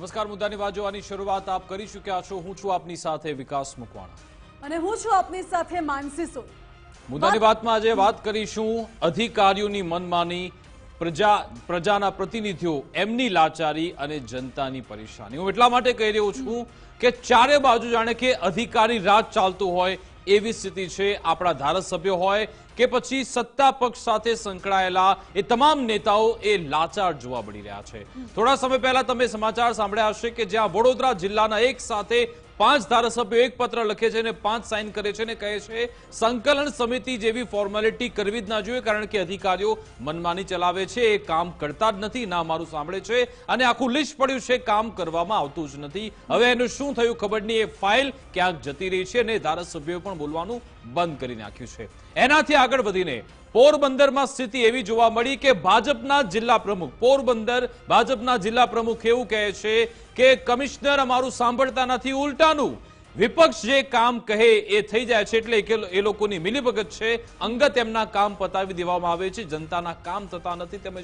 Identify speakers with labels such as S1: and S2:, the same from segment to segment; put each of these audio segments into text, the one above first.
S1: નમસ્કાર મુદ્દાની વાત જોવાની શરૂઆત આપ કરી ચૂક્યા છો. હું છું આપની સાથે વિકાસ મકવાણા.
S2: અને હું છું આપની સાથે માનસી સોની
S1: મુદ્દાની વાતમાં આજે વાત કરીશું અધિકારીઓની મનમાની પ્રજા પ્રજાના પ્રતિનિધિઓ એમની લાચારી અને જનતાની પરેશાની હું એટલા માટે કહી રહ્યો છું કે ચારે બાજુ જાણે કે અધિકારી રાજ ચાલતું હોય એવી સ્થિતિ છે, આપણા ધારાસભ્યો હોય કે પછી સત્તા પક્ષ સાથે સંકળાયેલા એ તમામ નેતાઓ એ લાચાર જોવા મળી રહ્યા છે. થોડા સમય પહેલા તમે સમાચાર સાંભળ્યા હશે કે જ્યાં વડોદરા જિલ્લાના એક સાથે પાંચ ધારાસભ્યો એક પત્ર લખે છે અને પાંચ સાઇન કરે છે અને કહે છે, સંકલન સમિતિ જેવી ફોર્માલિટી કરવી જ ના જોઈએ કારણ કે અધિકારીઓ મનમાની ચલાવે છે, એ કામ કરતા જ નથી, ના મારું સાંભળે છે અને આખું લિસ્ટ પડ્યું છે, કામ કરવામાં આવતું જ નથી. હવે એનું શું થયું ખબર નહીં, એ ફાઇલ ક્યાંક જતી રહી છે અને ધારાસભ્યોએ પણ બોલવાનું બંધ કરી નાખ્યું છે. એનાથી આગળ વધીને પોરબંદરમાં સ્થિતિ એવી જોવા મળી કે ભાજપના જિલ્લા પ્રમુખ, પોરબંદર ભાજપના જિલ્લા પ્રમુખ એવું કહે છે કે કમિશનર અમારું સાંભળતા નથી, ઉલટાનું વિપક્ષ જે કામ કહે એ થઈ જાય છે એટલે એ લોકોની મિલીભગત છે. અંગત એમના કામ પતાવી દેવામાં આવે છે. જનતાના કામ થતા નથી. તમે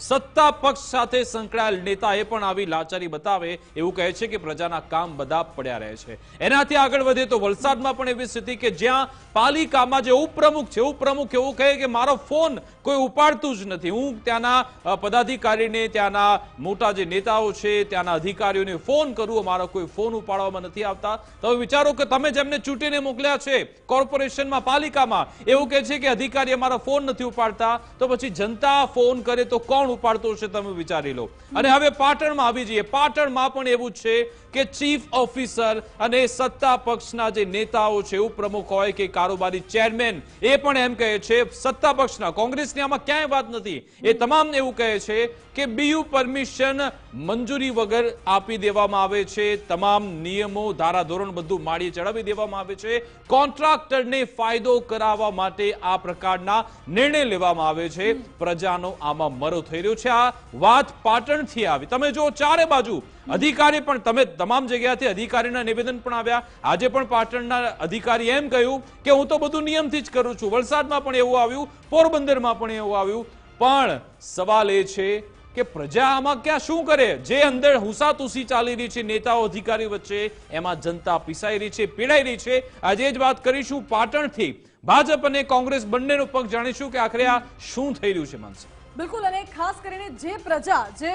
S1: સત્તા પક્ષ સાથે સંકળાયેલ નેતા એ પણ આવી લાચારી બતાવે એવું કહે છે કે પ્રજાના કામ બધા પડ્યા રહે છે. એનાથી આગળ વધે તો વલસાડમાં પણ એવી સ્થિતિ કે જ્યાં પાલિકામાં જે ઉપપ્રમુખ છે, ઉપપ્રમુખ એવું કહે કે મારો ફોન કોઈ ઉપાડતું જ નથી. હું ત્યાંના પદાધિકારીને, ત્યાંના મોટા જે નેતાઓ છે, ત્યાંના અધિકારીઓને ફોન કરું, મારો કોઈ ફોન ઉપાડવામાં નથી આવતા. તમે વિચારો કે તમે જેમને ચૂંટીને મોકલ્યા છે કોર્પોરેશનમાં, પાલિકામાં, એવું કહે છે કે અધિકારી અમારા ફોન નથી ઉપાડતા, તો પછી જનતા ફોન કરે તો કોણ ઉપાડતો હશે તમે વિચારી લો. અને હવે પાટણમાં આવી જઈએ. પાટણમાં પણ એવું છે કે ચીફ ઓફિસર અને સત્તા પક્ષના જે નેતાઓ છે ઉપપ્રમુખ હોય કે કારોબારી ચેરમેન, એ પણ એમ કહે છે, સત્તા પક્ષના, કોંગ્રેસની આમાં ક્યાંય વાત નથી. એ તમામ એવું કહે છે કે બીયુ પરમિશન મંજૂરી વગર આપી દેવામાં આવે છે, તમામ નિયમો, ધારાધોરણ બધું માળી ચડાવી દેવામાં આવે છે. કોન્ટ્રાક્ટરને ફાયદો કરાવવા માટે આ પ્રકારના નિર્ણય લેવામાં આવે છે. પ્રજાનો આમાં મરો થઈ રહ્યો છે. આ વાત પાટણથી આવી. તમે જો ચારે બાજુ અધિકારી પણ તમે તમામ જગ્યાથી અધિકારીના નિવેદન પણ આવ્યા. આજે પણ પાટણના અધિકારી એમ કહ્યું કે હું તો બધું નિયમથી જ કરું છું. વલસાડમાં પણ એવું આવ્યું, પોરબંદરમાં પણ એવું આવ્યું. પણ સવાલ એ છે કે પ્રજા આમાં ક્યાં શું કરે? જે અંદર હુસાતુસી ચાલી રહી છે, નેતાઓ અધિકારી વચ્ચે, એમાં જનતા પીસાઈ રહી છે, પીડાઈ રહી છે. આજે જ વાત કરીશું પાટણથી. ભાજપ અને કોંગ્રેસ બંનેનો પક્ષ જાણીશું કે આખરે આ શું થઈ રહ્યું છે, માનસી?
S2: બિલકુલ, અને ખાસ કરીને જે પ્રજા, જે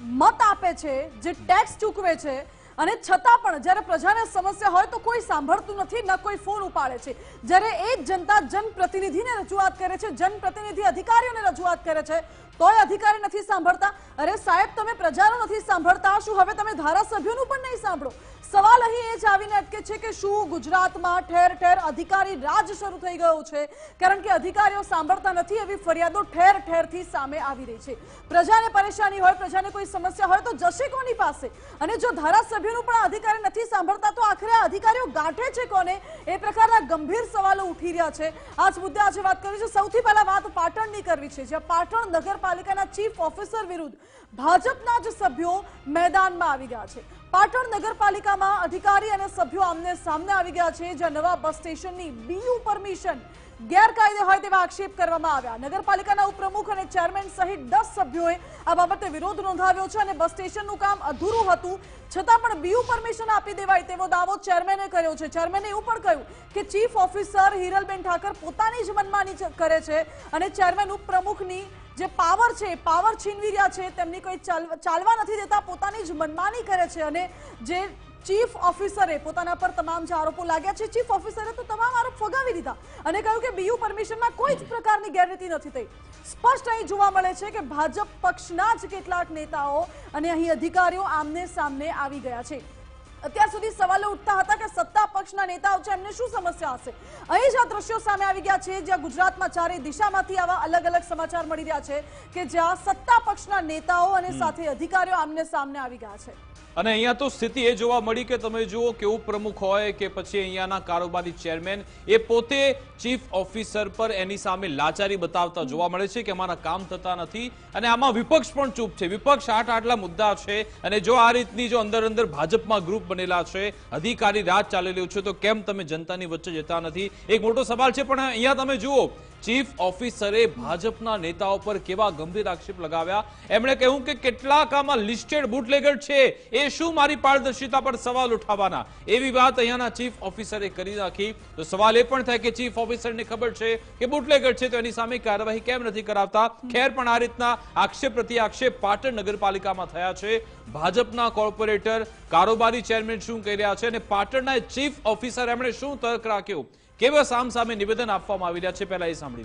S2: મત આપે છે, જે ટેક્સ ચૂકવે છે, અને છતાં પણ જ્યારે પ્રજાને સમસ્યા હોય તો કોઈ સાંભળતું નથી, ન કોઈ ફોન ઉપાડે છે. જ્યારે એ જ જનતા જનપ્રતિનિધિને રજૂઆત કરે છે, જનપ્રતિનિધિ અધિકારીઓને રજૂઆત કરે છે તોય અધિકારી નથી સાંભળતા. અરે સાહેબ, તમે પ્રજાનો નથી સાંભળતા. શું હવે તમે ધારાસભ્યોનું પણ નહીં સાંભળો? સવાલ અહીં એ જ આવીને અટકે છે કે શું ગુજરાતમાં ઠેર ઠેર અધિકારી રાજ શરૂ થઈ ગયો છે? કારણ કે અધિકારીઓ સાંભળતા નથી એવી ફરિયાદો ઠેર ઠેરથી સામે આવી રહી છે. પ્રજાને પરેશાની હોય, પ્રજાને કોઈ સમસ્યા હોય તો જશે કોની પાસે? અને જો ધારાસભ્યોનું પણ અધિકારી નથી સાંભળતા તો આખરે અધિકારીઓ ગાંઠે છે કોને? એ પ્રકારના ગંભીર સવાલો ઉઠી રહ્યા છે. આ જ મુદ્દે આજે વાત કરવી છે સૌથી પહેલા વાત પાટણની કરવી છે. જ્યાં પાટણ નગરપાલિકાના ચીફ ઓફિસર વિરુદ્ધ ભાજપના જ સભ્યો મેદાનમાં આવી ગયા છે. પાટણ નગરપાલિકામાં અધિકારી અને સભ્યો આમને સામને આવી ગયા છે, જ્યાં નવા બસ સ્ટેશનની બીયુ પરમિશન ગેરકાયદે હોય તેવા આક્ષેપ કરવામાં આવ્યા. નગરપાલિકાના ઉપપ્રમુખ અને ચેરમેન સહિત દસ સભ્યોએ આ બાબતે વિરોધ નોંધાવ્યો છે અને બસ સ્ટેશનનું કામ અધૂરું હતું. છતાં પણ બીયુ પરમિશન આપી દેવાય તેવો દાવો ચેરમેને કર્યો છે. ચેરમેને એવું પણ કહ્યું કે ચીફ ઓફિસર હિરલબેન ઠાકર પોતાની જ મનમાની કરે છે અને ચેરમેન ઉપપ્રમુખની જે પાવર છે, પાવર છીનવી રહ્યા છે, તેમની કોઈ ચાલ- ચાલવા નથી દેતા, પોતાની જ મનમાની કરે છે અને જે ચીફ ઓફિસરે પોતાના પર તમામ જે આરોપો લાગ્યા છે, ચીફ ઓફિસરે તો તમામ આરોપ ફગાવી દીધા અને કહ્યું કે બીયુ પરમિશનમાં કોઈ જ પ્રકારની ગેરરીતિ નથી થઈ. સ્પષ્ટ અહીં જોવા મળે છે કે ભાજપ પક્ષના જ કેટલાક નેતાઓ અને અહીં અધિકારીઓ આમને સામને આવી ગયા છે. અત્યાર સુધી સવાલો ઉઠતા હતા કે સત્તા પક્ષના નેતાઓ છે એમને શું સમસ્યા હશે? અહીં જ આ દ્રશ્યો સામે આવી ગયા છે જ્યાં ગુજરાતમાં ચારે દિશામાંથી આવા અલગ અલગ સમાચાર મળી રહ્યા છે કે જ્યાં સત્તા પક્ષના નેતાઓ અને સાથે અધિકારીઓ આમને સામને આવી ગયા છે.
S1: અને અહીંયા તો સ્થિતિ એ જોવા મળી કે તમે જુઓ કેવું પ્રમુખ હોય કે પછી અહીંયાના કારોબારી ચેરમેન, એ પોતે ચીફ ઓફિસર પર એની સામે લાચારી બતાવતા જોવા મળે છે કે અમારા કામ થતા નથી અને આમાં વિપક્ષ પણ ચૂપ છે. વિપક્ષ આઠ આટલા મુદ્દા છે અને જો આ રીતની જો અંદર અંદર ભાજપમાં ગ્રુપ બનેલા છે, અધિકારી રાજ ચાલેલું છે, તો કેમ તમે જનતાની વચ્ચે જતા નથી? એક મોટો સવાલ છે, પણ અહીંયા તમે જુઓ, ચીફ ઓફિસરે ભાજપના નેતાઓ પર કેવા ગંભીર આક્ષેપ લગાવ્યા? એમણે કહ્યું કે કેટલાક આમાં લિસ્ટેડ બુટલેગર છે. એ શું મારી પારદર્શિતા પર સવાલ ઉઠાવવાના? એવી વાત અહીંયાના ચીફ ઓફિસરે કરી નાખી. તો સવાલ એ પણ થાય કે ચીફ ઓફિસરને ખબર છે કે બુટલેગર છે તો એની સામે કાર્યવાહી કેમ નથી કરાવતા? ખેર પણ આ રીતના આક્ષેપ પ્રતિ આક્ષેપ પાટણ નગરપાલિકામાં થયા છે. ભાજપના કોર્પોરેટર, કારોબારી ચેરમેન શું કહી રહ્યા છે અને પાટણના ચીફ ઓફિસર એમણે શું તર્ક રાખ્યો? કેવા સામ સામે નિવેદન આપવામાં આવી રહ્યા છે? પહેલા એ સાંભળી.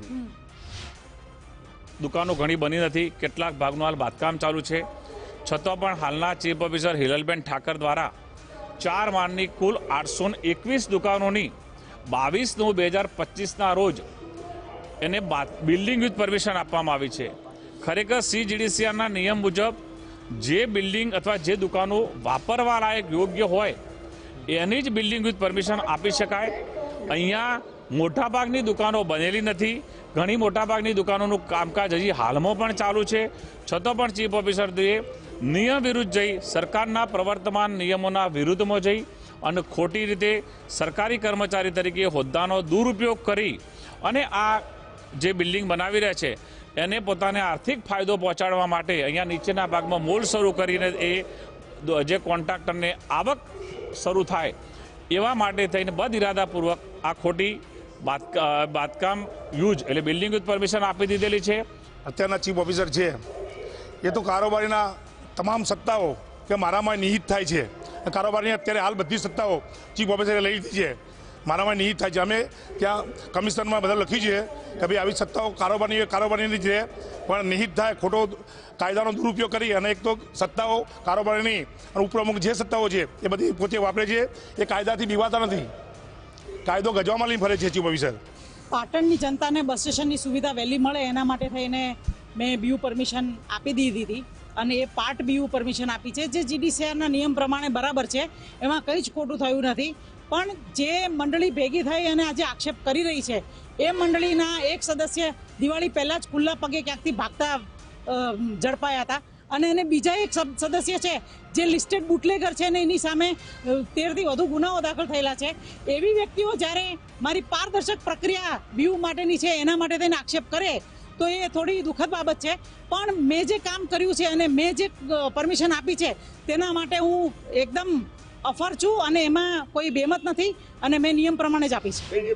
S3: દુકાનો ઘણી બની નથી. કેટલાક ભાગનું હાલ બાંધકામ ચાલુ છે. છતાં પણ હાલના ચીફ ઓફિસર હિલલબેન ઠાકર દ્વારા ચાર માળની કુલ આઠસો એકવીસ દુકાનોની બાવીસ નવ બે હજાર પચીસના રોજ એને બિલ્ડિંગ વિથ પરમિશન આપવામાં આવી છે. ખરેખર સીજીડીસીઆરના નિયમ મુજબ જે બિલ્ડિંગ અથવા જે દુકાનો વાપરવા લાયક યોગ્ય હોય, એની જ બિલ્ડિંગ વિથ પરમિશન આપી શકાય. અહીંયા મોટાભાગની દુકાનો બનેલી નથી. ઘણી મોટાભાગની દુકાનોનું કામકાજ હજી હાલમાં પણ ચાલુ છે. છતાં પણ ચીફ ઓફિસરએ નિયમ વિરુદ્ધ જઈ, સરકારના પ્રવર્તમાન નિયમોના વિરુદ્ધમાં જઈ અને ખોટી રીતે સરકારી કર્મચારી તરીકે હોદ્દાનો દુરુપયોગ કરી અને આ જે બિલ્ડિંગ બનાવી રહ્યા છે, એને પોતાને આર્થિક ફાયદો પહોંચાડવા માટે અહીંયા નીચેના ભાગમાં મોલ શરૂ કરીને એ જે કોન્ટ્રાક્ટરને આવક શરૂ થાય એવા માટે થઈને બદ ઇરાદાપૂર્વક આ ખોટી બાંધ- બાંધકામ યુઝ એટલે બિલ્ડિંગ યુઝ પરમિશન આપી દીધેલી છે.
S4: અત્યારના ચીફ ઓફિસર છે એ તો કારોબારીના તમામ સત્તાઓ કે મારામાં નિહિત થાય છે. કારોબારની અત્યારે હાલ બધી સત્તાઓ ચીફ ઓફિસરે લઈ લીધી છે. મારામાં નિહિત થાય છે. અમે ત્યાં કમિશનમાં બધા લખ્યું છે કે ભાઈ આવી સત્તાઓ કારોબારની કારોબારીની છે પણ નિહિત થાય, ખોટો કાયદાનો દુરુપયોગ કરી અને એક તો સત્તાઓ કારોબારીની અને ઉપપ્રમુખ જે સત્તાઓ છે એ બધી પોતે વાપરે છે. એ કાયદાથી બીવાતા નથી. કાયદો ગજવામાં લઈને ફરે છે ચીફ ઓફિસર.
S5: પાટણની જનતાને બસ સ્ટેશનની સુવિધા વહેલી મળે એના માટે થઈને મેં બીયુ પરમિશન આપી દીધી હતી. અને એ પાર્ટ બીયુ પરમિશન આપી છે. જે જીડીસીઆરના નિયમ પ્રમાણે બરાબર છે, એમાં કંઈ જ ખોટું થયું નથી. પણ જે મંડળી ભેગી થઈ અને આજે આક્ષેપ કરી રહી છે, એ મંડળીના એક સદસ્ય દિવાળી પહેલાં જ ખુલ્લા પગે ક્યાંકથી ભાગતા ઝડપાયા હતા. અને એને બીજા એક સદસ્ય છે, જે લિસ્ટેડ બુટલેગર છે ને એની સામે તેરથી વધુ ગુનાઓ દાખલ થયેલા છે. એવી વ્યક્તિઓ જ્યારે મારી પારદર્શક પ્રક્રિયા વ્યૂ માટેની છે, એના માટે તેને આક્ષેપ કરે તો એ થોડી દુઃખદ બાબત છે. પણ મેં જે કામ કર્યું છે અને મેં જે પરમિશન આપી છે, તેના માટે હું એકદમ અફર છું અને એમાં કોઈ બેમત નથી અને મેં નિયમ પ્રમાણે જ આપી છે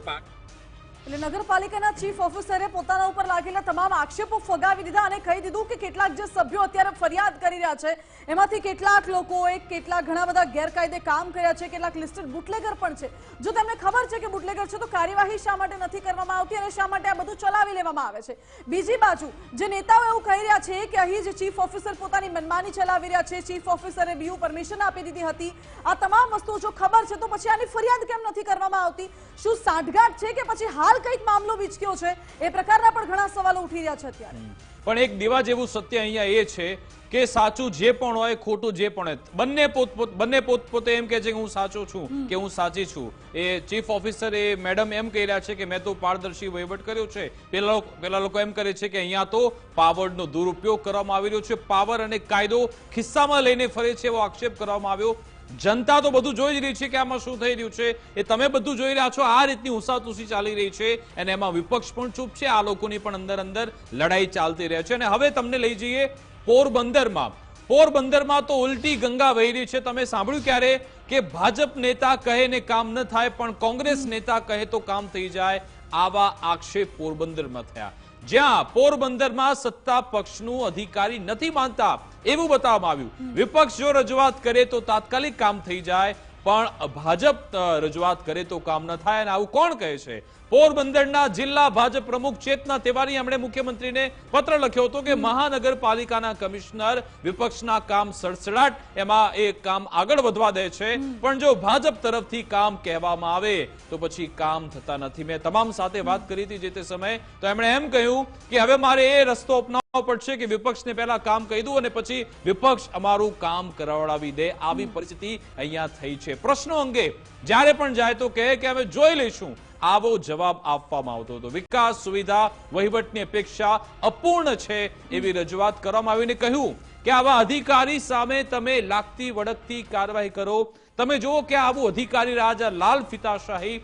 S2: એટલે નગરપાલિકાના ચીફ ઓફિસરે પોતાના ઉપર લાગેલા તમામ આક્ષેપો ફગાવી દીધા અને કહી દીધું કે કેટલાક જે સભ્યો અત્યારે ફરિયાદ કરી રહ્યા છે, એમાંથી કેટલાક લોકોએ કેટલાક ઘણા બધા ગેરકાયદે કામ કર્યા છે, કેટલાક લિસ્ટેડ બુટલેગર પણ છે. જો તેમને ખબર છે કે બુટલેગર છે તો કાર્યવાહી શા માટે નથી કરવામાં આવતી અને શા માટે આ બધું ચલાવી લેવામાં આવે છે? બીજી બાજુ, જે નેતાઓ એવું કહી રહ્યા છે કે અહીં જે ચીફ ઓફિસર પોતાની મનમાની ચલાવી રહ્યા છે, ચીફ ઓફિસરે બીયુ પરમિશન આપી દીધી હતી. આ તમામ વસ્તુઓ જો ખબર છે તો પછી આની ફરિયાદ કેમ નથી કરવામાં આવતી? શું સાંઠગાંઠ છે કે પછી હાલ કંઈક મામલો વિચક્યો છે. એ પ્રકારના પણ ઘણા સવાલો ઉઠી રહ્યા છે અત્યારે.
S1: પણ એક દીવા જેવું સત્ય અહીંયા એ છે કે સાચું જે પણ હોય ખોટું જે પણ હોય બંને પોતપોત બંને પોતપોતે એમ કહે છે કે હું સાચો છું કે હું સાચી છું. એ ચીફ ઓફિસર એ મેડમ એમ કહી રહ્યા છે કે મેં તો પારદર્શી વહીવટ કર્યો છે. પેલા પેલા લોકો એમ કરે છે કે અહીંયા તો પાવરનો દુરુપયોગ કરવામાં આવી રહ્યો છે. પાવર અને કાયદો ખિસ્સામાં લઈને ફરે છે એવો આક્ષેપ કરવામાં આવ્યો જનતા તો બધું જોઈ જ રહી છે કે આમાં શું થઈ રહ્યું છે. એ તમે બધું જોઈ રહ્યા છો. આ રીતની ઉસાતુસી ચાલી રહી છે અને એમાં વિપક્ષ પણ ચૂપ છે. આ લોકોની પણ અંદર અંદર લડાઈ ચાલતી રહે છે. અને હવે તમને લઈ જઈએ પોરબંદરમાં. પોરબંદરમાં તો ઉલટી ગંગા વહી રહી છે. તમે સાંભળ્યું ક્યારે કે ભાજપ નેતા કહે ને કામ ન થાય, પણ કોંગ્રેસ નેતા કહે તો કામ થઈ જાય. આવા આક્ષેપ પોરબંદરમાં થયા. જ્યાં પોરબંદરમાં સત્તા પક્ષનું અધિકારી નથી માનતા, એવું બતાવવામાં આવ્યું. વિપક્ષ જો રજૂઆત કરે તો તાત્કાલિક કામ થઈ જાય પણ ભાજપ રજૂઆત કરે તો કામ ન થાય અને આવું કોણ કહે છે? પોરબંદરના જિલ્લા ભાજપ પ્રમુખ ચેતના તિવારી એમણે મુખ્યમંત્રીને પત્ર લખ્યો હતો કે મહાનગરપાલિકાના કમિશનર વિપક્ષના કામ સડસડાટ એમાં એ કામ આગળ વધવા દે છે. પણ જો ભાજપ તરફથી કામ કહેવામાં આવે તો પછી કામ થતા નથી. મેં તમામ સાથે વાત કરી હતી જે તે સમયે તો એમણે એમ કહ્યું કે હવે મારે એ રસ્તો અપનાવ પડશે કે વિપક્ષને પહેલા કામ કહી દઉં અને પછી વિપક્ષ અમારું કામ કરાવડાવી દે આવી પરિસ્થિતિ અહીંયા થઈ છે. પ્રશ્નો અંગે જ્યારે પણ જાય તો કહે કે અમે જોઈ લઈશું. આવો જવાબ આપવામાં આવતો હતો. વિકાસ સુવિધા વહીવટની અપેક્ષા અપૂર્ણ છે એવી રજૂઆત કરવામાં આવીને કહ્યું કે આવા અધિકારી સામે તમે લાગતી વળગતી કાર્યવાહી કરો. તમે જુઓ કે આવું અધિકારી રાજા લાલ ફિતાશાહી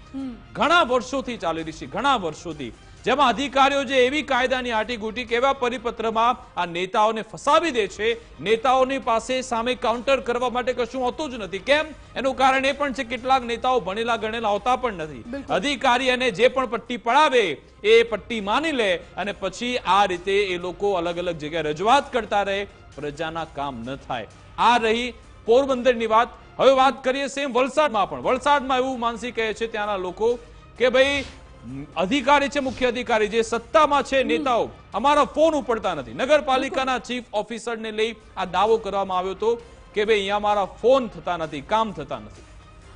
S1: ઘણા વર્ષોથી ચાલી રહી છે. ઘણા વર્ષોથી. જેમાં અધિકારીઓ જે એવી કાયદાની આટીગુટી કેવા પરિપત્રમાં આ નેતાઓને ફસાવી દે છે નેતાઓની પાસે સામે કાઉન્ટર કરવા માટે કશું હોતું જ નથી. કેમ? એનું કારણ એ પણ છે કેટલાક નેતાઓ ભણેલા ગણેલા હોતા પણ નથી. અધિકારી અને જે પણ પટ્ટી પડાવે એ પટ્ટી માની લે અને પછી આ રીતે એ લોકો અલગ અલગ જગ્યાએ રજૂઆત કરતા રહે પ્રજાના કામ ન થાય. આ રહી પોરબંદરની વાત. હવે વાત કરીએ સેમ વલસાડમાં પણ. વલસાડમાં એવું માનસી કહે છે ત્યાંના લોકો કે ભાઈ અધિકારી છે મુખ્ય અધિકારી જે સત્તામાં છે નેતાઓ અમારા ફોન ઉપડતા નથી. નગરપાલિકાના ચીફ ઓફિસરને લઈ આ દાવો કરવામાં આવ્યો હતો કે ભાઈ અહીંયા અમારા ફોન થતા નથી કામ થતા નથી.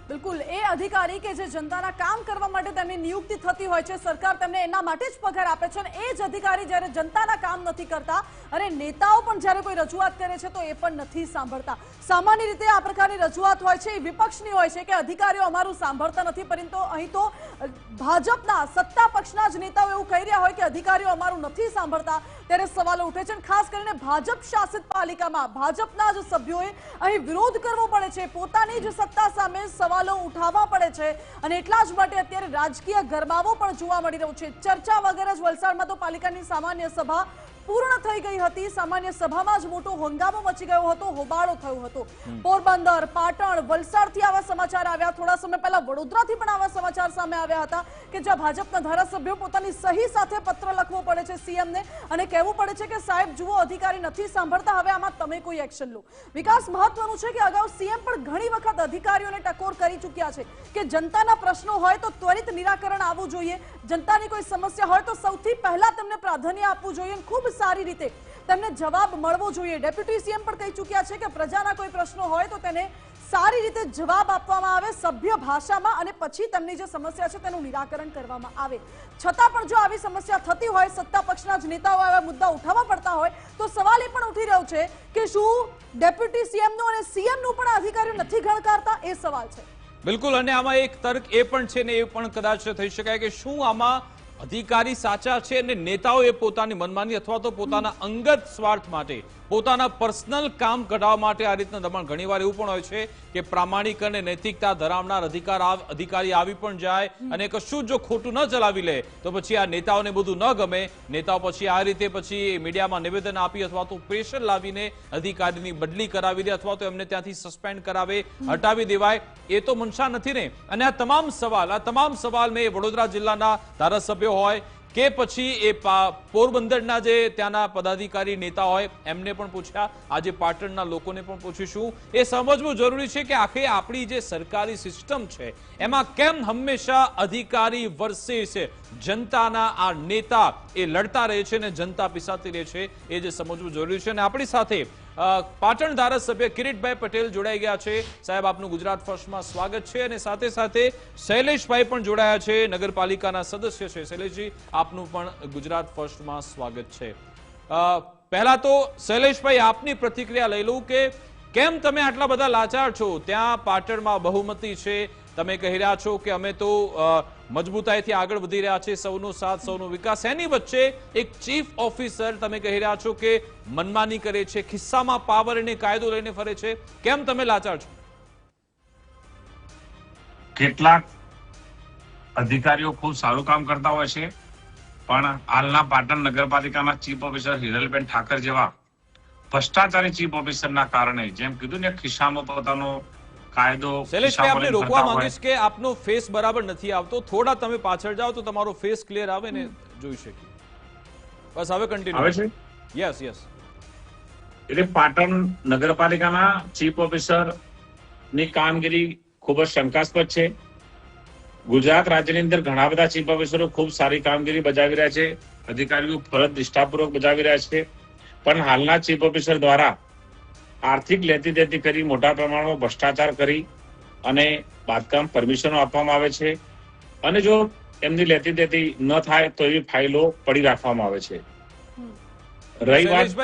S2: બિલકુલ. એ અધિકારી કે જે જનતાના કામ કરવા માટે તેમની નિયુક્તિ થતી હોય છે, સરકાર તેમને એના માટે જ પગાર આપે છે અને એ જ અધિકારી જ્યારે જનતાના કામ નથી કરતા અને નેતાઓ પણ જ્યારે કોઈ રજૂઆત કરે છે તો એ પણ નથી સાંભળતા. સામાન્ય રીતે આ પ્રકારની રજૂઆત હોય છે, એ વિપક્ષની હોય છે કે અધિકારીઓ અમારું સાંભળતા નથી, પરંતુ અહીં તો ભાજપના સત્તા પક્ષના જ નેતાઓ એવું કહી રહ્યા હોય કે અધિકારીઓ અમારું નથી સાંભળતા. ત્યારે સવાલો ઉઠે છે ખાસ કરીને ભાજપ શાસિત પાલિકામાં ભાજપના જ સભ્યોએ અહીં વિરોધ કરવો પડે છે. પોતાની જ સત્તા સામે સવાલો ઉઠાવવા પડે છે અને એટલા જ માટે અત્યારે રાજકીય ગરમાવો પણ જોવા મળી રહ્યો છે. ચર્ચા વગર જ વલસાડમાં તો પાલિકાની સામાન્ય સભા પૂર્ણ થઈ ગઈ હતી. સામાન્ય સભામાં જ મોટો હંગામો મચી ગયો હતો, હોબાળો થયો હતો. પોરબંદર, પાટણ, વલસાડથી આવા સમાચાર આવ્યા. થોડા સમય પહેલા વડોદરાથી પણ આવા સમાચાર સામે આવ્યા હતા કે જ્યાં ભાજપના ધારાસભ્યો પોતાની સહી સાથે પત્ર લખવો પડે છે સીએમને અને કહેવું પડે છે કે, સાહેબ, જુઓ, અધિકારી નથી સાંભળતા. હવે આમાં તમે કોઈ એક્શન લો. વિકાસ મહત્વનું છે કે અગાઉ સીએમ પણ ઘણી વખત અધિકારીઓને ટકોર કરી ચૂક્યા છે કે જનતાના પ્રશ્નો હોય તો ત્વરિત નિરાકરણ આવવું જોઈએ. જનતાની કોઈ સમસ્યા હોય તો સૌથી પહેલા તેમને પ્રાધાન્ય આપવું જોઈએ. ખૂબ સારી રીતે તેમને જવાબ મળવો જોઈએ. ડેપ્યુટી સીએમ પણ કહી ચૂક્યા છે કે પ્રજાના કોઈ પ્રશ્નો હોય તો તેને સારી રીતે જવાબ આપવામાં આવે, સભ્ય ભાષામાં અને પછી તેમની જે સમસ્યા છે તેનું નિરાકરણ કરવામાં આવે. છતાં પણ જો આવી સમસ્યા થતી હોય, સત્તા પક્ષના જ નેતાઓ આવા મુદ્દા ઉઠાવવા પડતા હોય, તો સવાલ એ પણ ઉઠી રહ્યો છે કે શું ડેપ્યુટી સીએમનું અને સીએમનું પણ અધિકારીઓ નથી ગણકારતા? એ સવાલ છે.
S1: બિલકુલ, અને આમાં એક તર્ક એ પણ છે ને એ પણ કદાચ થઈ શકાય કે શું આમાં અધિકારી સાચા છે અને નેતાઓએ પોતાની મનમાની અથવા તો પોતાના અંગત સ્વાર્થ માટે પોતાના પર્સનલ કામ કઢાવવા માટે આ રીતના દબાણ ઘણીવાર એવું પણ હોય છે કે પ્રામાણિક અને નૈતિકતા ધરાવનાર અધિકાર અધિકારી આવી પણ જાય અને કશું જો ખોટું ન ચલાવી લે તો પછી આ નેતાઓને બધું ન ગમે. નેતાઓ પછી આ રીતે પછી મીડિયામાં નિવેદન આપી અથવા તો પ્રેશર લાવીને અધિકારીની બદલી કરાવી દે અથવા તો એમને ત્યાંથી સસ્પેન્ડ કરાવે હટાવી દેવાય એ તો મનસા નથી ને. અને આ તમામ સવાલ આ તમામ સવાલ મેં વડોદરા જિલ્લાના ધારાસભ્યો હોય કે પછી એ પા- પોરબંદરના જે ત્યાંના પદાધિકારી નેતા હોય એમને પણ પૂછ્યા. આજે પાટણના લોકોને પણ પૂછીશું. એ સમજવું જરૂરી છે કે આખરે આપણી જે સરકારી સિસ્ટમ છે એમાં કેમ હંમેશા અધિકારી વર્સેસ જનતાના આ નેતા એ લડતા રહે છે અને જનતા પીસાતી રહે છે એ જે સમજવું જરૂરી છે. અને આપણી સાથે અ, પાટણ ધારાસભ્ય કિરીટભાઈ પટેલ જોડાઈ ગયા છે. સાહેબ આપનું ગુજરાત ફર્સ્ટમાં સ્વાગત છે અને સાથે સાથે શૈલેષભાઈ પણ જોડાયા છે. નગરપાલિકાના સદસ્ય છે. શૈલેષજી આપનું પણ ગુજરાત ફર્સ્ટમાં સ્વાગત છે. અ, પહેલા તો શૈલેષભાઈ આપની પ્રતિક્રિયા લઈ લઉં કે કેમ તમે આટલા બધા લાચાર છો? ત્યાં પાટણમાં બહુમતી છે. તમે કહી રહ્યા છો કે અમે તો મજબૂતાઈથી આગળ વધી રહ્યા છે સૌનો સાથ, સૌનો વિકાસ. એની વચ્ચે એક ચીફ ઓફિસર તમે કહી રહ્યા છો કે મનમાની કરે છે, ખિસ્સામાં પાવર અને કાયદો લઈને ફરે છે. કેમ તમે લાચાર છો?
S3: કેટલાક અધિકારીઓ ખૂબ સારું કામ કરતા હોય છે, પણ હાલના પાટણ નગરપાલિકાના ચીફ ઓફિસર હિરલબેન ઠાકર જેવા ભ્રષ્ટાચારી ચીફ ઓફિસરના કારણે જેમ કીધું ને, ખિસ્સામાં પોતાનો કાયદો ખિસ્સામાં
S1: આપને રોકવા માંગીશ કે આપનો ફેસ બરાબર નથી આવતો? થોડા તમે પાછળ જાઓ તો તમારો ફેસ ક્લિયર આવે ને જોઈ શકીએ. બસ હવે
S3: આવે છે?
S1: યસ યસ
S3: એટલે પાટણ નગરપાલિકાના ચીફ ઓફિસરની કામગીરી ખૂબ જ શંકાસ્પદ છે. ગુજરાત રાજ્યની અંદર ઘણા બધા ચીફ ઓફિસરો ખૂબ સારી કામગીરી બજાવી રહ્યા છે. અધિકારીઓ ફરજ નિષ્ઠાપૂર્વક બજાવી રહ્યા છે. પણ હાલના ચીફ ઓફિસર દ્વારા આર્થિક લેતી દેતી કરી મોટા પ્રમાણમાં ભ્રષ્ટાચાર કરી અને બાંધકામ પરમિશનો આપવામાં આવે છે. અને જો એમની લેતી દેતી ન થાય તો એવી ફાઇલો પડી રાખવામાં આવે છે. રહી વાત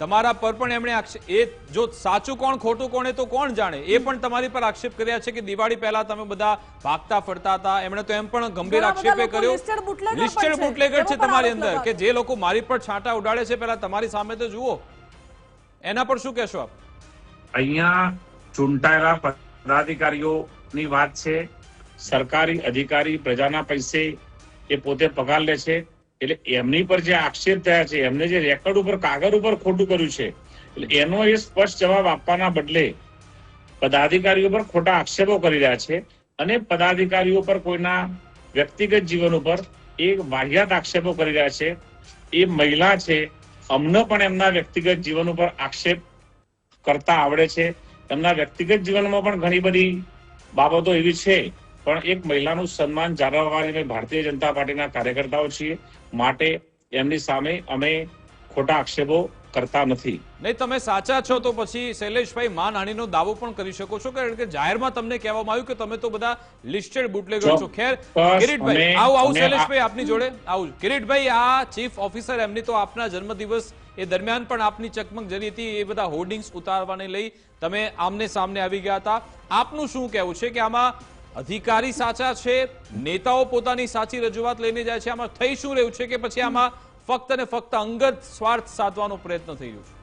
S1: તમારા પર પણ એમણે એ જો સાચું કોણ ખોટું કોણ એ તો કોણ જાણે? એ પણ તમારી પર આક્ષેપ કર્યા છે કે દિવાળી પહેલા તમે બધા ભાગતા ફરતા હતા. એમણે તો એમ પણ ગંભીર આક્ષેપે કર્યો. લિસ્ટેડ
S2: છે.
S1: બુટલેગર છે તમારી અંદર કે જે લોકો મારી પર છાંટા ઉડાડે છે પહેલા તમારી સામે તો જુઓ. એના પર શું કહેશો આપ?
S3: અહીંયા ચૂંટાયેલા પદાધિકારીઓની વાત છે, સરકારી અધિકારી પ્રજાના પૈસે એ પોતે પગાર લે છે, એટલે એમની પર જે આક્ષેપ થયા છે, એમને જે રેકોર્ડ ઉપર, કાગળ ઉપર ખોટું કર્યું છે, એટલે એનો એ સ્પષ્ટ જવાબ આપવાના બદલે પદાધિકારીઓ પર ખોટા આક્ષેપો કરી રહ્યા છે અને પદાધિકારીઓ પર કોઈના વ્યક્તિગત જીવન ઉપર એ વાહિયાત આક્ષેપો કરી રહ્યા છે. એ મહિલા છે અમને પણ એમના વ્યક્તિગત જીવન ઉપર આક્ષેપ કરતા આવડે છે. એમના વ્યક્તિગત જીવનમાં પણ ઘણી બધી બાબતો એવી છે. પણ એક મહિલાનું સન્માન જાળવવાની અમે ભારતીય જનતા પાર્ટીના કાર્યકર્તાઓ છીએ. માટે એમની સામે અમે ખોટા આક્ષેપો કરતા નથી.
S1: નહીં તમે સાચા છો તો પછી શૈલેષભાઈ માનહાનીનો દાવો પણ કરી શકો છો કારણ કે જાહેરમાં તમને કહેવામાં આવ્યું કે તમે તો બધા લિસ્ટેડ બુટલેગર છો. ખેર કિરીટભાઈ આવું આવું શૈલેષભાઈ આપની જોડે. આવું કિરીટભાઈ આ ચીફ ઓફિસર એમની તો આપના જન્મદિવસ એ દરમિયાન પણ આપની ચકમક જરી હતી એ બધા હોર્ડિંગ્સ ઉતારવાને લઈ તમે આમને સામને આવી ગયા હતા. આપનું શું કહેવું છે કે આમાં અધિકારી સાચા છે નેતાઓ પોતાની સાચી રજૂઆત લઈને જાય છે આમાં થઈ શું રહ્યું છે કે પછી આમાં ફક્ત ને ફક્ત અંગત સ્વાર્થ સાધવાનો પ્રયત્ન થઈ રહ્યો છે.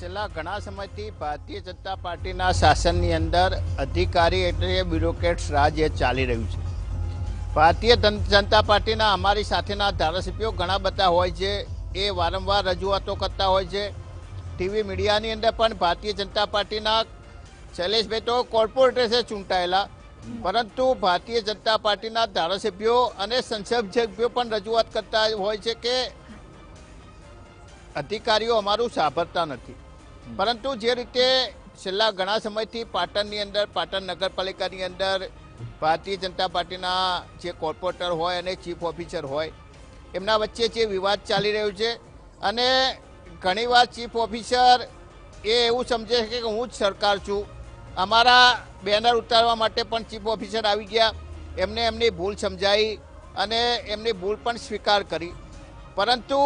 S6: છેલ્લા ઘણા સમયથી ભારતીય જનતા પાર્ટીના શાસનની અંદર અધિકારી એટલે બ્યુરોક્રેટ્સ રાજ એ ચાલી રહ્યું છે. ભારતીય જનતા પાર્ટીના અમારી સાથેના ધારાસભ્યો ઘણા બધા હોય છે, એ વારંવાર રજૂઆતો કરતા હોય છે. ટીવી મીડિયાની અંદર પણ ભારતીય જનતા પાર્ટીના શૈલેષભાઈ તો કોર્પોરેટર છે ચૂંટાયેલા. પરંતુ ભારતીય જનતા પાર્ટીના ધારાસભ્યો અને સંસદસભ્યો પણ રજૂઆત કરતા હોય છે કે અધિકારીઓ અમારું સાંભળતા નથી. પરંતુ જે રીતે છેલ્લા ઘણા સમયથી પાટણની અંદર, પાટણ નગરપાલિકાની અંદર ભારતીય જનતા પાર્ટીના જે કોર્પોરેટર હોય અને ચીફ ઓફિસર હોય, એમના વચ્ચે જે વિવાદ ચાલી રહ્યો છે અને ઘણીવાર ચીફ ઓફિસર એ એવું સમજે છે કે હું જ સરકાર છું અમારા બેનર ઉતારવા માટે પણ ચીફ ઓફિસર આવી ગયા. એમને એમની ભૂલ સમજાઈ અને એમની ભૂલ પણ સ્વીકાર કરી. પરંતુ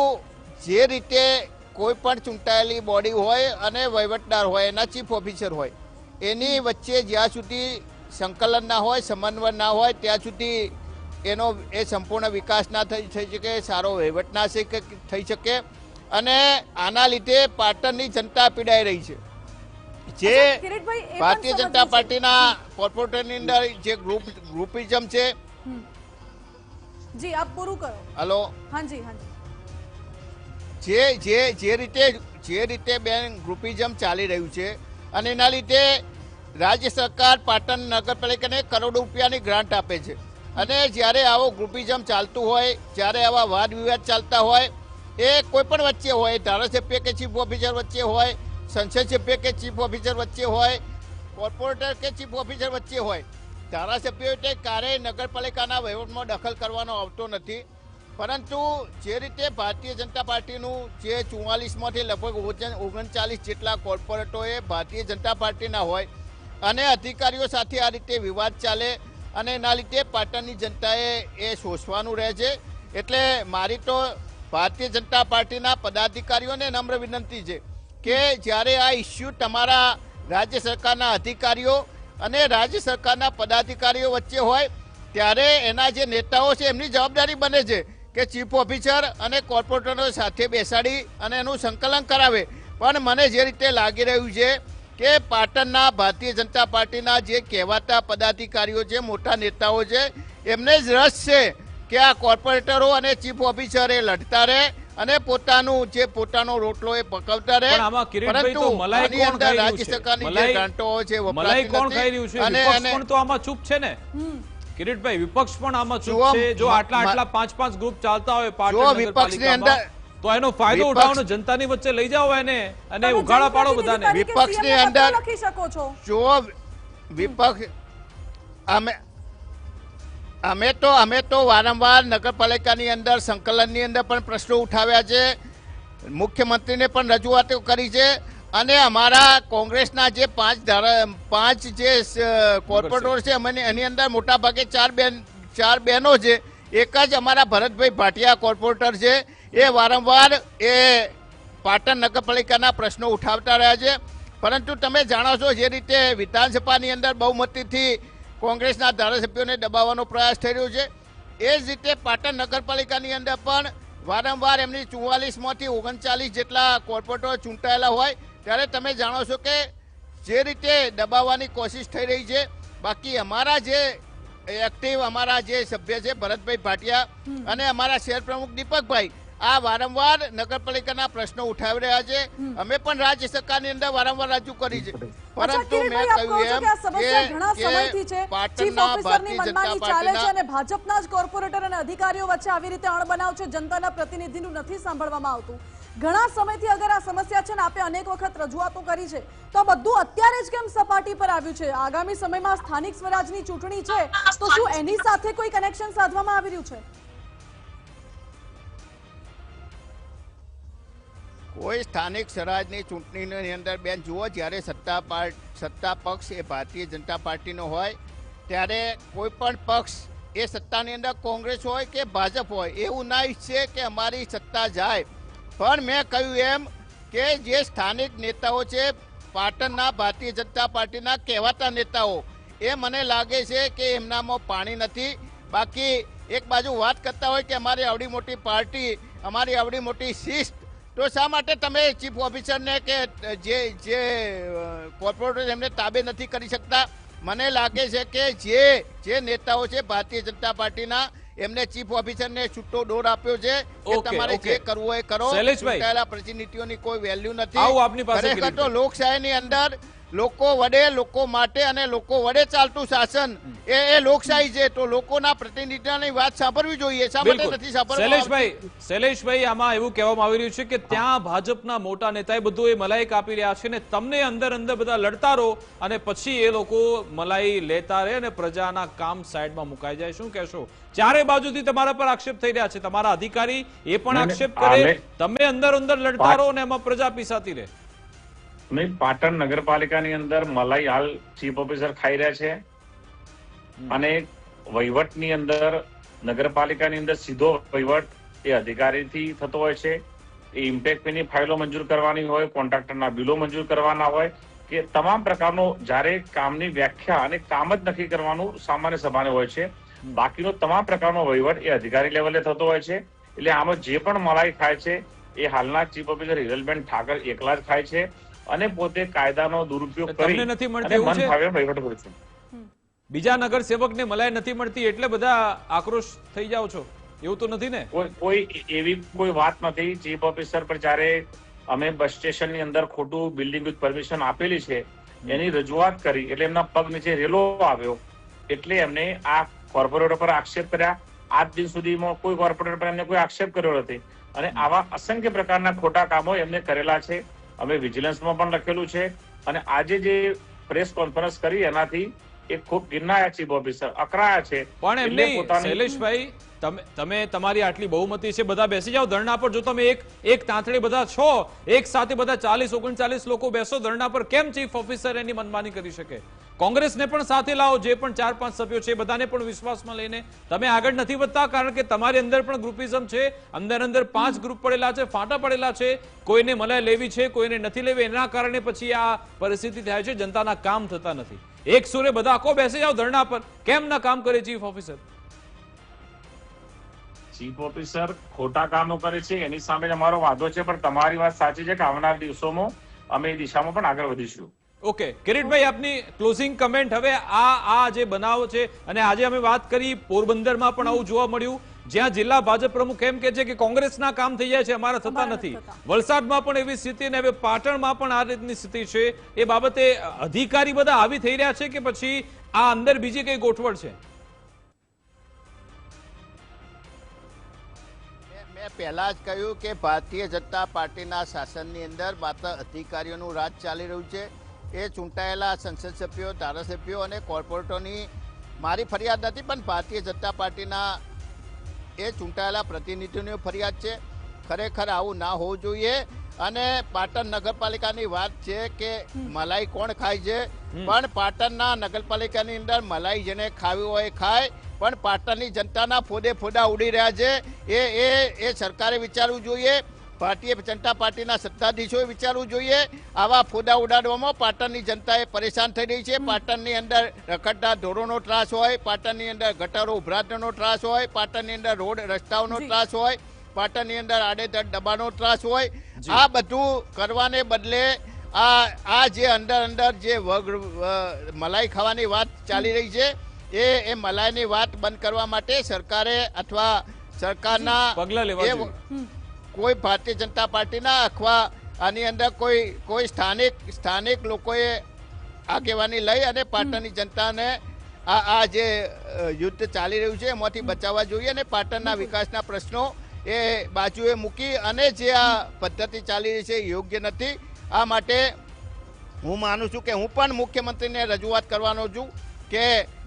S6: જે રીતે કોઈ પણ ચૂંટાયેલી બોડી હોય અને વહીવટદાર હોય, એના ચીફ ઓફિસર હોય, એની વચ્ચે જ્યાં સુધી સંકલન ના હોય, સમન્વય ના હોય, ત્યાં સુધી એનો એ સંપૂર્ણ વિકાસ ના થઈ થઈ શકે, સારો વહીવટ ના થઈ શકે. અને આના લીધે પાટણની જનતા પીડાઈ રહી છે. જે ભારતીય જનતા પાર્ટીના કોર્પોરેટરની અંદર જે ગ્રુપ ગ્રુપિઝમ છે.
S2: જી આપ પૂરું કરો.
S6: હલો.
S2: હાજી હાજી.
S6: જે જે જે રીતે જે રીતે બેન ગ્રુપિઝમ ચાલી રહ્યું છે અને એના લીધે રાજ્ય સરકાર પાટણ નગરપાલિકાને કરોડો રૂપિયાની ગ્રાન્ટ આપે છે. અને જ્યારે આવો ગ્રુપિઝમ ચાલતું હોય જ્યારે આવા વાદ વિવાદ ચાલતા હોય એ કોઈ પણ વચ્ચે હોય ધારાસભ્ય કે ચીફ ઓફિસર વચ્ચે હોય સંસદ સભ્ય કે ચીફ ઓફિસર વચ્ચે હોય કોર્પોરેટર કે ચીફ ઓફિસર વચ્ચે હોય ધારાસભ્યો એટલે ક્યારેય નગરપાલિકાના વહીવટમાં દખલ કરવાનો આવતો નથી પરંતુ જે રીતે ભારતીય જનતા પાર્ટીનું જે ચુમ્માલીસમાંથી લગભગ ઓગણ- ઓગણચાલીસ જેટલા કોર્પોરેટોએ ભારતીય જનતા પાર્ટીના હોય અને અધિકારીઓ સાથે આ રીતે વિવાદ ચાલે અને એના લીધે પાટણની જનતાએ એ શોષવાનું રહે છે. એટલે મારી તો ભારતીય જનતા પાર્ટીના પદાધિકારીઓને નમ્ર વિનંતી છે. કે જ્યારે આ ઇસ્યુ તમારા રાજ્ય સરકારના અધિકારીઓ અને રાજ્ય સરકારના પદાધિકારીઓ વચ્ચે હોય, ત્યારે એના જે નેતાઓ છે, એમની જવાબદારી બને છે કે ચીફ ઓફિસર અને કોર્પોરેટરો સાથે બેસાડી અને એનું સંકલન કરાવે. પણ મને જે રીતે લાગી રહ્યું છે કે પાટણના ભારતીય જનતા પાર્ટીના જે કહેવાતા પદાધિકારીઓ છે, મોટા નેતાઓ છે, એમને જ રસ છે કે આ કોર્પોરેટરો અને ચીફ ઓફિસર લડતા રહે અને પોતાનું જે પોતાનો રોટલો એ પકવતા રહે પરંતુ આની
S1: કોણ
S6: અંદર રાજ્ય સરકારની જે ગ્રાન્ટો છે
S1: મલાઈ કોણ ખાઈ રહ્યું છે
S6: અને
S1: વિપક્ષ પણ તો આમાં ચૂપ છે ને કિરીટભાઈ વિપક્ષ પણ આમાં ચૂપ છે જો આટલા આટલા પાંચ પાંચ ગ્રુપ ચાલતા હોય પાટણ નગરપાલિકામાં,
S6: અંદર-
S1: તો એનો ફાયદો ઉઠાવવાનો જનતાની વચ્ચે લઈ જાઓ એને અને ઉઘાડા પાડો બધાને
S6: વિપક્ષની અંદર-
S2: લખી શકો છો
S6: જો વિપક્ષ અમે અમે તો અમે તો વારંવાર નગરપાલિકાની અંદર, સંકલનની અંદર પણ પ્રશ્નો ઉઠાવ્યા છે. મુખ્યમંત્રીને પણ રજૂઆતો કરી છે. અને અમારા કોંગ્રેસના જે પાંચ ધારા, પાંચ જે કોર્પોરેટર છે અમે એની અંદર મોટા ભાગે ચાર બેન, ચાર બહેનો છે. એક જ અમારા ભરતભાઈ ભાટિયા કોર્પોરેટર છે. એ વારંવાર એ પાટણ નગરપાલિકાના પ્રશ્નો ઉઠાવતા રહ્યા છે. પરંતુ તમે જાણો છો, જે રીતે વિધાનસભાની અંદર બહુમતીથી કોંગ્રેસના ધારાસભ્યોને દબાવવાનો પ્રયાસ થઈ રહ્યો છે. એ જ રીતે પાટણ નગરપાલિકાની અંદર પણ વારંવાર એમની ચુમ્માલીસમાંથી ઓગણચાલીસ જેટલા કોર્પોરેટરો ચૂંટાયેલા હોય ત્યારે તમે જાણો છો કે જે રીતે દબાવવાની કોશિશ થઈ રહી છે. બાકી અમારા જે એક્ટિવ અમારા જે સભ્ય છે ભરતભાઈ ભાટિયા અને અમારા શહેર પ્રમુખ દીપકભાઈ આ વારંવાર નગરપાલિકાના પ્રશ્નો ઉઠાવી રહ્યા છે. અમે પણ રાજ્ય સરકારની અંદર વારંવાર રજૂ કરી છે. પરંતુ મેં કહ્યું એમ
S2: સમસ્યા ઘણા સમયથી છે.
S6: કે પાટણના ભારતીય જનતા
S2: મનમાની ચાલે છે
S6: પાર્ટીના
S2: ભાજપના જ કોર્પોરેટર અને અધિકારીઓ વચ્ચે આવી રીતે અણબનાવ છે. જનતાના પ્રતિનિધિનું નથી સાંભળવામાં આવતું. ઘણા સમયથી અગર આ સમસ્યા છે ને આપે અનેક વખત રજૂઆતો કરી છે તો બધું અત્યારે જ કેમ સપાટી પર આવ્યું છે? આગામી સમયમાં સ્થાનિક સ્વરાજની ચૂંટણી છે તો શું એની સાથે કોઈ કનેક્શન સાધવામાં આવી રહ્યું છે?
S6: કોઈ સ્થાનિક સ્વરાજની ચૂંટણીની અંદર બેન, જુઓ જ્યારે સત્તા પાર્ટ, સત્તા પક્ષ એ ભારતીય જનતા પાર્ટીનો હોય, ત્યારે કોઈ પણ પક્ષ એ સત્તાની અંદર કોંગ્રેસ હોય કે ભાજપ હોય, એવું ના ઈચ્છે કે અમારી સત્તા જાય. પણ મેં કહ્યું એમ કે જે સ્થાનિક નેતાઓ છે, પાટણના ભારતીય જનતા પાર્ટીના કહેવાતા નેતાઓ, એ મને લાગે છે કે એમનામાં પાણી નથી. બાકી એક બાજુ વાત કરતા હોય કે અમારી આવડી મોટી પાર્ટી, અમારી આવડી મોટી શિસ્ત તો શા માટે તમે ચીફ ઓફિસરને કે જે જે કોર્પોરેટર એમને તાબે નથી કરી શકતા? મને લાગે છે કે જે જે નેતાઓ છે ભારતીય જનતા પાર્ટીના એમને ચીફ ઓફિસરને છૂટો દોર આપ્યો છે કે તમારે જે કરવું હોય કરો. ચૂંટાયેલા પ્રતિનિધિઓની કોઈ વેલ્યુ નથી. ખરેખર તો લોકશાહીની અંદર લોકો વડે લોકો માટે અને લોકો વડે ચાલતું શાસન એ એ લોકશાહી છે. તો લોકોના પ્રતિનિધિઓની વાત સાંભળવી જોઈએ. શા માટે નથી સાંભળવા
S1: શૈલેષભાઈ શૈલેષભાઈ આમાં એવું કહેવામાં આવી રહ્યું છે કે ત્યાં ભાજપના મોટા નેતાએ બધું એ મલાઈ કાપી રહ્યા છે ને તમને અંદર અંદર બધા લડતા રહો અને પછી એ લોકો મલાઈ લેતા રહે અને પ્રજાના કામ સાઈડમાં મુકાઈ જાય. શું કહેશો? ચારે બાજુથી તમારા પર આક્ષેપ થઈ રહ્યા છે. તમારા અધિકારી એ પણ આક્ષેપ કરે. તમે અંદર અંદર લડતા રહો ને એમાં પ્રજા પીસાતી રહે.
S3: નહીં પાટણ નગરપાલિકાની અંદર મલાઈ હાલ ચીફ ઓફિસર ખાઈ રહ્યા છે. અને વહીવટની અંદર નગરપાલિકાની અંદર સીધો વહીવટ એ અધિકારીથી થતો હોય છે. એ ઇમ્પેક્ટ પેની ફાઇલો મંજૂર કરવાની હોય કોન્ટ્રાક્ટરના બિલો મંજૂર કરવાના હોય કે તમામ પ્રકારનો જ્યારે કામની વ્યાખ્યા અને કામ જ નક્કી કરવાનું સામાન્ય સભાને હોય છે. બાકીનો તમામ પ્રકારનો વહીવટ એ અધિકારી લેવલે થતો હોય છે. એટલે આમાં જે પણ મલાઈ ખાય છે એ હાલના ચીફ ઓફિસર હિરલબેન ઠાકર એકલા જ ખાય છે. અને પોતે કાયદાનો દુરુપયોગ કરી
S1: નથી મળતી બીજા નગર સેવકને મલાઈ નથી મળતી એટલે બધા આક્રોશ થઈ જાઓ છો? એવું તો નથી ને?
S3: કોઈ એવી કોઈ વાત નથી. ચીફ ઓફિસર પર જયારે અમે બસ સ્ટેશનની અંદર ખોટું બિલ્ડિંગ વિથ પરમિશન આપેલી છે એની રજૂઆત કરી એટલે એમના પગ નીચે રેલો આવ્યો. એટલે એમને આ કોર્પોરેટર પર આક્ષેપ કર્યા. આજ દિન સુધીમાં કોઈ કોર્પોરેટર પર એમને કોઈ આક્ષેપ કર્યો નથી. અને આવા અસંખ્ય પ્રકારના ખોટા કામો એમને કરેલા છે. અમે વિજિલન્સમાં પણ લખેલું છે. અને આજે જે પ્રેસ કોન્ફરન્સ કરી એનાથી એ ખૂબ ગિરનાયા ચીફ ઓફિસર અકરાયા છે.
S1: પણ
S3: એમને
S1: શૈલેષભાઈ તમે તમે તમારી આટલી બહુમતી છે બધા બેસી જાઓ ધરણા પર જો તમે એક એક તાંતડે બધા છો એક સાથે બધા ચાલીસ ઓગણચાલીસ લોકો બેસો ધરણા પર કેમ ચીફ ઓફિસર એની મનમાની કરી શકે? કોંગ્રેસને પણ સાથે લાવો જે પણ ચાર પાંચ સભ્યો છે બધાને પણ વિશ્વાસમાં લઈને તમે આગળ નથી વધતા કારણ કે તમારી અંદર પણ ગ્રુપિઝમ છે અંદર અંદર પાંચ ગ્રુપ પડેલા છે ફાંટા પડેલા છે કોઈને મલાઈ લેવી છે કોઈને નથી લેવી એના કારણે પછી આ પરિસ્થિતિ થાય છે જનતાના કામ થતા નથી. એક સુરે બધા આખો બેસી જાઓ ધરણા પર. કેમ ના કામ કરે ચીફ ઓફિસર
S3: ચીફ ઓફિસર ખોટા કામો કરે છે એની સામે અમારો વાંધો છે પણ તમારી વાત સાચી છે કે આવનાર દિવસોમાં અમે એ દિશામાં પણ આગળ વધીશું.
S1: ઓકે કિરીટભાઈ આપની ક્લોઝિંગ કમેન્ટ હવે આ આ જે બનાવ છે અને આજે અમે વાત કરી પોરબંદરમાં પણ આવું જોવા મળ્યું. જ્યાં જિલ્લા ભાજપ પ્રમુખ એમ કે છે કે કોંગ્રેસના કામ થઈ જાય છે અમારા થતા નથી. વલસાડમાં પણ એવી સ્થિતિ અને હવે પાટણમાં પણ આ રીતની સ્થિતિ છે. એ બાબતે અધિકારી બધા આવી થઈ રહ્યા છે કે પછી આ અંદર બીજી કઈ ગોઠવણ છે?
S6: મેં- પહેલાં પહેલા જ કહ્યું કે ભારતીય જનતા પાર્ટીના શાસનની અંદર માત્ર અધિકારીઓનું રાજ ચાલી રહ્યું છે. એ ચૂંટાયેલા સંસદ સભ્યો ધારાસભ્યો અને કોર્પોરેટરોની મારી ફરિયાદ નથી પણ ભારતીય જનતા પાર્ટીના એ ચૂંટાયેલા પ્રતિનિધિઓની ફરિયાદ છે. ખરેખર આવું ના હોવું જોઈએ. અને પાટણ નગરપાલિકાની વાત છે કે મલાઈ કોણ ખાય છે? પણ પાટણના નગરપાલિકાની અંદર મલાઈ જેને ખાવી હોય ખાય. પણ પાટણની જનતાના ફોદે ફોદા ઉડી રહ્યા છે. એ એ એ સરકારે વિચારવું જોઈએ. ભારતીય જનતા પાર્ટીના સત્તાધીશોએ વિચારવું જોઈએ. આવા ફોદા ઉડાડવામાં પાટણની જનતાએ પરેશાન થઈ રહી છે. પાટણની અંદર રખડતા ઢોરોનો ત્રાસ હોય પાટણની અંદર ગટરો ઉભરાટનો ત્રાસ હોય પાટણની અંદર રોડ રસ્તાઓનો ત્રાસ હોય પાટણની અંદર આડેધડ દબાણનો ત્રાસ હોય. આ બધું કરવાને બદલે આ આ જે અંદર અંદર જે વગ મલાઈ ખાવાની વાત ચાલી રહી છે એ એ મલાઈની વાત બંધ કરવા માટે સરકારે અથવા સરકારના
S1: પગલાં લેવા
S6: એ. કોઈ ભારતીય જનતા પાર્ટીના અથવા આની અંદર કોઈ કોઈ સ્થાનિક સ્થાનિક લોકોએ આગેવાની લઈ અને પાટણની જનતાને આ આ જે યુદ્ધ ચાલી રહ્યું છે એમાંથી બચાવવા જોઈએ અને પાટણના વિકાસના પ્રશ્નો એ બાજુએ મૂકી અને જે આ પદ્ધતિ ચાલી રહી છે એ યોગ્ય નથી. આ માટે હું માનું છું કે હું પણ મુખ્યમંત્રીને રજૂઆત કરવાનો છું કે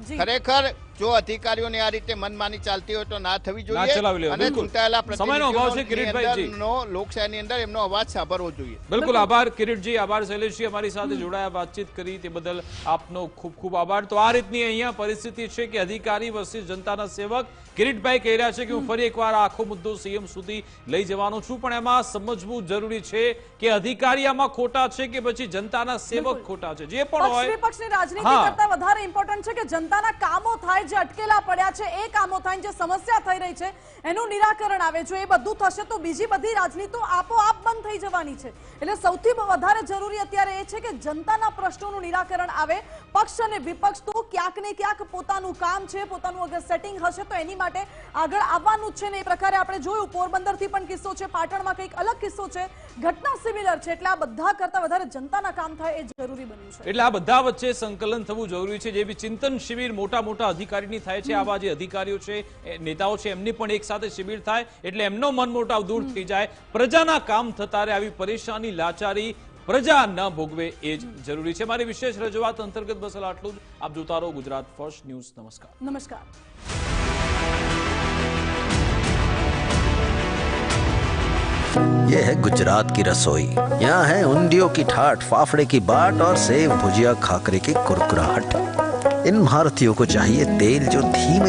S6: ખરેખર જો અધિકારીઓને આ રીતે મનમાની ચાલતી હોય તો ના થવી જોઈએ અને ચૂંટાયેલા પ્રતિનિધિઓની લોકશાહીની અંદર એમનો અવાજ સાંભળવો જોઈએ.
S1: બિલકુલ આભાર કિરીટજી આભાર શૈલેષજી અમારી સાથે જોડાયા વાતચીત કરી તે બદલ આપનો ખૂબ ખૂબ આભાર. તો આ રીતની અહીંયા પરિસ્થિતિ છે કે અધિકારી વર્સિસ જનતાના સેવક કિરીટભાઈ કહી રહ્યા છે કે હું ફરી એકવાર આખો મુદ્દો સીએમ સુધી લઈ જવાનો છું પણ એમાં સમજવું જરૂરી છે કે અધિકારી આમાં ખોટા છે કે પછી જનતાના સેવક ખોટા છે? જે પણ હોય
S2: વિપક્ષની રાજનીતિ કરતા વધારે ઇમ્પોર્ટન્ટ છે કે જનતાના કામો થાય જે અટકેલા પડ્યા છે એ કામો થાય જે સમસ્યા થઈ રહી છે એનું નિરાકરણ આવે. જો એ બધું થશે તો બીજી બધી રાજનીતો આપોઆપ બંધ થઈ જવાની છે. એટલે સૌથી વધારે જરૂરી અત્યારે એ છે કે જનતાના પ્રશ્નોનું નિરાકરણ આવે. પક્ષ અને વિપક્ષ તો ક્યાંક ને ક્યાંક પોતાનું કામ છે પોતાનું અગર સેટિંગ હશે તો એની માટે આગળ આવવાનું છે ને એ પ્રકારે આપણે જોયું. પોરબંદરથી પણ કિસ્સો છે પાટણમાં કંઈક અલગ કિસ્સો છે. ઘટના સિમિલર છે એટલે આ બધા કરતા વધારે જનતાના કામ થાય એ જરૂરી બન્યું છે.
S1: એટલે આ બધા વચ્ચે સંકલન થવું જરૂરી છે. જેવી ચિંતન શિબિર મોટા મોટા અધિકારીની થાય છે આવા જે અધિકારીઓ છે નેતાઓ છે એમની પણ એક સાથે શિબિર થાય એટલે એમનો મનમોટાવ દૂર થઈ જાય. પ્રજાના કામ થતા રહે આવી પરેશાની લાચારી પ્રજા ન ભોગવે એ જ જરૂરી છે. મારી વિશેષ રજૂઆત અંતર્ગત બસ આટલું જ. આપ જોતા રહો ગુજરાત ફર્સ્ટ ન્યૂઝ. નમસ્કાર.
S2: નમસ્કાર.
S7: ये है गुजरात की रसोई यहाँ है उंडियों की ठाठ फाफड़े की बाट और सेव भुजिया खाकरे की कुरकुराहट इन भारतीयों को चाहिए तेल जो धीमे